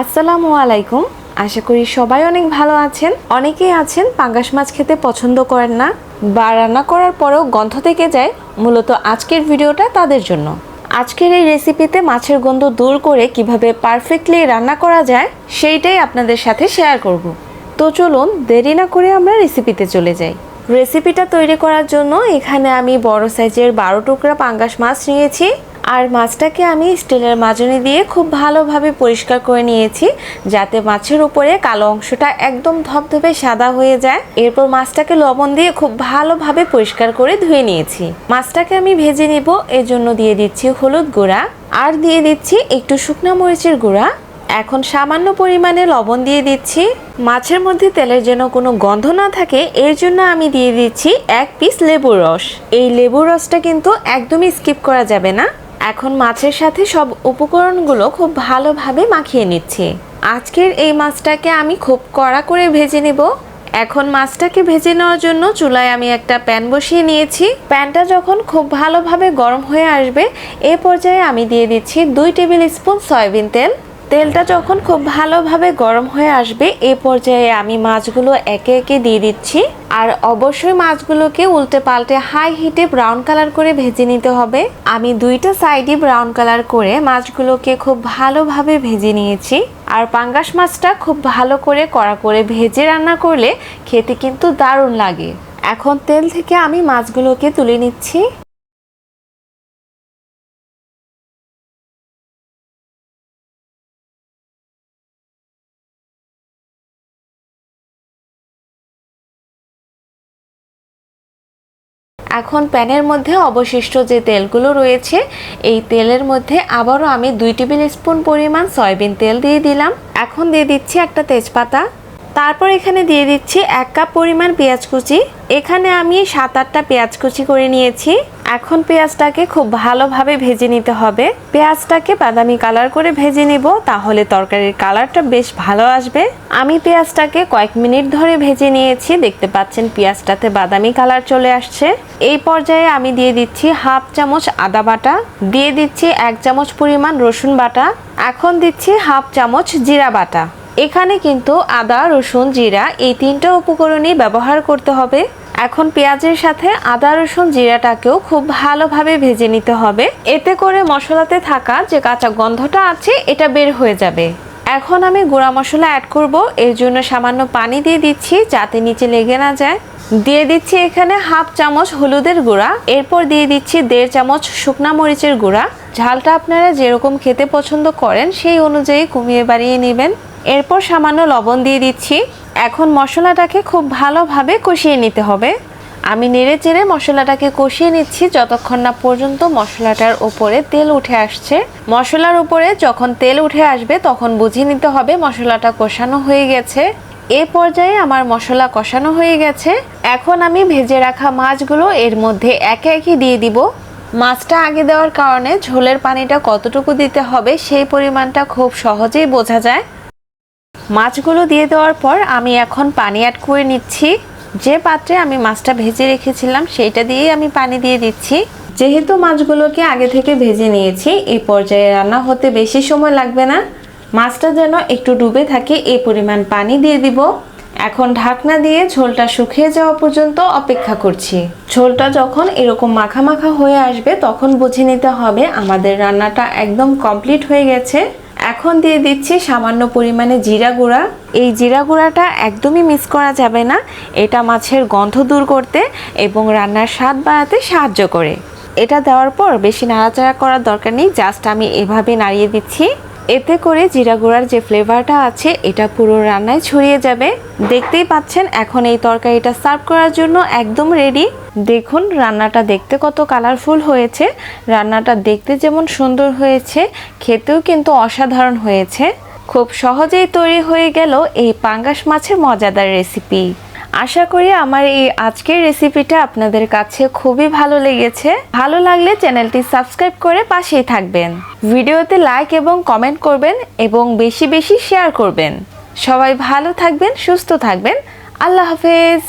আসসালামু আলাইকুম। আশা করি সবাই অনেক ভালো আছেন। অনেকেই আছেন পাঙ্গাস মাছ খেতে পছন্দ করেন না বা রান্না করার পরেও গন্ধ থেকে যায়। মূলত আজকের ভিডিওটা তাদের জন্য। আজকের এই রেসিপিতে মাছের গন্ধ দূর করে কীভাবে পারফেক্টলি রান্না করা যায় সেইটাই আপনাদের সাথে শেয়ার করব। তো চলুন দেরি না করে আমরা রেসিপিতে চলে যাই। রেসিপিটা তৈরি করার জন্য এখানে আমি বড় সাইজের বারো টুকরা পাঙ্গাস মাছ নিয়েছি। আর মাছটাকে আমি স্টিলের মাজনি দিয়ে খুব ভালোভাবে পরিষ্কার করে নিয়েছি, যাতে মাছের উপরে কালো অংশটা একদম ধবধবে সাদা হয়ে যায়। এরপর মাছটাকে লবণ দিয়ে খুব ভালোভাবে পরিষ্কার করে ধুয়ে নিয়েছি। মাছটাকে আমি ভেজে নেব এর জন্য দিয়ে দিচ্ছি হলুদ গুঁড়া। আর দিয়ে দিচ্ছি একটু শুকনো মরিচের গুঁড়া। এখন সামান্য পরিমাণে লবণ দিয়ে দিচ্ছি। মাছের মধ্যে তেলের যেন কোনো গন্ধ না থাকে, এর জন্য আমি দিয়ে দিচ্ছি এক পিস লেবুর রস। এই লেবুর রসটা কিন্তু একদমই স্কিপ করা যাবে না। এখন মাছের সাথে সব উপকরণগুলো খুব ভালোভাবে মাখিয়ে নিচ্ছি। আজকের এই মাছটাকে আমি খুব কড়া করে ভেজে নেব। এখন মাছটাকে ভেজে নেওয়ার জন্য চুলায় আমি একটা প্যান বসিয়ে নিয়েছি। প্যানটা যখন খুব ভালোভাবে গরম হয়ে আসবে, এ পর্যায়ে আমি দিয়ে দিচ্ছি দুই টেবিল স্পুন সয়াবিন তেল। তেলটা যখন খুব ভালোভাবে গরম হয়ে আসবে, এ পর্যায়ে আমি মাছগুলো একে একে দিয়ে দিচ্ছি। আর অবশ্যই মাছগুলোকে উল্টে পাল্টে হাই হিটে ব্রাউন কালার করে ভেজে নিতে হবে। আমি দুইটা সাইডই ব্রাউন কালার করে মাছগুলোকে খুব ভালোভাবে ভেজে নিয়েছি। আর পাঙ্গাস মাছটা খুব ভালো করে কড়া করে ভেজে রান্না করলে খেতে কিন্তু দারুণ লাগে। এখন তেল থেকে আমি মাছগুলোকে তুলে নিচ্ছি। এখন প্যানের মধ্যে অবশিষ্ট যে তেলগুলো রয়েছে, এই তেলের মধ্যে আবারও আমি দুই টেবিল স্পুন পরিমাণ সয়াবিন তেল দিয়ে দিলাম। এখন দিয়ে দিচ্ছি একটা তেজপাতা। তারপর এখানে দিয়ে দিচ্ছি এক কাপ পরিমাণ পেঁয়াজ কুচি। এখানে আমি সাত আটটা পেঁয়াজ কুচি করে নিয়েছি। এখন পেঁয়াজটাকে খুব ভালোভাবে ভেজে নিতে হবে। পেঁয়াজটাকে বাদামি কালার করে ভেজে নিব, তাহলে তরকারির কালারটা বেশ ভালো আসবে। আমি পেঁয়াজটাকে কয়েক মিনিট ধরে ভেজে নিয়েছি, দেখতে পাচ্ছেন পেঁয়াজটাতে বাদামি কালার চলে আসছে। এই পর্যায়ে আমি দিয়ে দিচ্ছি হাফ চামচ আদা বাটা, দিয়ে দিচ্ছি এক চামচ পরিমাণ রসুন বাটা, এখন দিচ্ছি হাফ চামচ জিরা বাটা। এখানে কিন্তু আদা, রসুন, জিরা এই তিনটা উপকরণই ব্যবহার করতে হবে। এখন পেঁয়াজের সাথে আদা, রসুন, জিরাটাকেও খুব ভালোভাবে ভেজে নিতে হবে। এতে করে মশলাতে থাকা যে কাঁচা গন্ধটা আছে, এটা বের হয়ে যাবে। এখন আমি গুঁড়া মশলা অ্যাড করব। এর জন্য সামান্য পানি দিয়ে দিচ্ছি যাতে নিচে লেগে না যায়। দিয়ে দিচ্ছি এখানে হাফ চামচ হলুদের গুঁড়া। এরপর দিয়ে দিচ্ছি দেড় চামচ শুকনা মরিচের গুঁড়া। ঝালটা আপনারা যেরকম খেতে পছন্দ করেন, সেই অনুযায়ী কমিয়ে বাড়িয়ে নেবেন। এরপর সামান্য লবণ দিয়ে দিচ্ছি। এখন মশলাটাকে খুব ভালোভাবে কষিয়ে নিতে হবে। আমি নেড়ে চেড়ে মশলাটাকে কষিয়ে নিচ্ছি যতক্ষণ না পর্যন্ত মশলাটার ওপরে তেল উঠে আসছে। মশলার উপরে যখন তেল উঠে আসবে তখন বুঝিয়ে নিতে হবে মশলাটা কষানো হয়ে গেছে। এ পর্যায়ে আমার মশলা কষানো হয়ে গেছে। এখন আমি ভেজে রাখা মাছগুলো এর মধ্যে একে একে দিয়ে দিব। মাছটা আগে দেওয়ার কারণে ঝোলের পানিটা কতটুকু দিতে হবে সেই পরিমাণটা খুব সহজেই বোঝা যায়। মাছগুলো দিয়ে দেওয়ার পর আমি এখন পানি অ্যাড করে নিচ্ছি। যে পাত্রে আমি মাছটা ভেজে রেখেছিলাম, সেইটা দিয়েই আমি পানি দিয়ে দিচ্ছি। যেহেতু মাছগুলোকে আগে থেকে ভেজে নিয়েছি, এই পর্যায়ে রান্না হতে বেশি সময় লাগবে না। মাছটা যেন একটু ডুবে থাকে এই পরিমাণ পানি দিয়ে দিব। এখন ঢাকনা দিয়ে ঝোলটা শুকিয়ে যাওয়া পর্যন্ত অপেক্ষা করছি। ঝোলটা যখন এরকম মাখা মাখা হয়ে আসবে, তখন বুঝে নিতে হবে আমাদের রান্নাটা একদম কমপ্লিট হয়ে গেছে। এখন দিয়ে দিচ্ছি সামান্য পরিমাণে জিরা গুঁড়া। এই জিরা গুঁড়াটা একদমই মিস করা যাবে না। এটা মাছের গন্ধ দূর করতে এবং রান্নার স্বাদ বাড়াতে সাহায্য করে। এটা দেওয়ার পর বেশি নাড়াচাড়া করার দরকার নেই, জাস্ট আমি এভাবে নাড়িয়ে দিচ্ছি। এতে করে জিরা গুঁড়ার যে ফ্লেভারটা আছে, এটা পুরো রান্নায় ছড়িয়ে যাবে। দেখতেই পাচ্ছেন, এখন এই তরকারিটা সার্ভ করার জন্য একদম রেডি দেখুন, রান্নাটা দেখতে কত কালারফুল হয়েছে। রান্নাটা দেখতে যেমন সুন্দর হয়েছে, খেতেও কিন্তু অসাধারণ হয়েছে। খুব সহজেই তৈরি হয়ে গেল এই পাঙ্গাস মাছের মজাদার রেসিপি আশা করি আমার এই আজকের রেসিপিটা আপনাদের কাছে খুবই ভালো লেগেছে। ভালো লাগলে চ্যানেলটি সাবস্ক্রাইব করে পাশেই থাকবেন। ভিডিওতে লাইক এবং কমেন্ট করবেন এবং বেশি বেশি শেয়ার করবেন। সবাই ভালো থাকবেন, সুস্থ থাকবেন। আল্লাহ হাফেজ।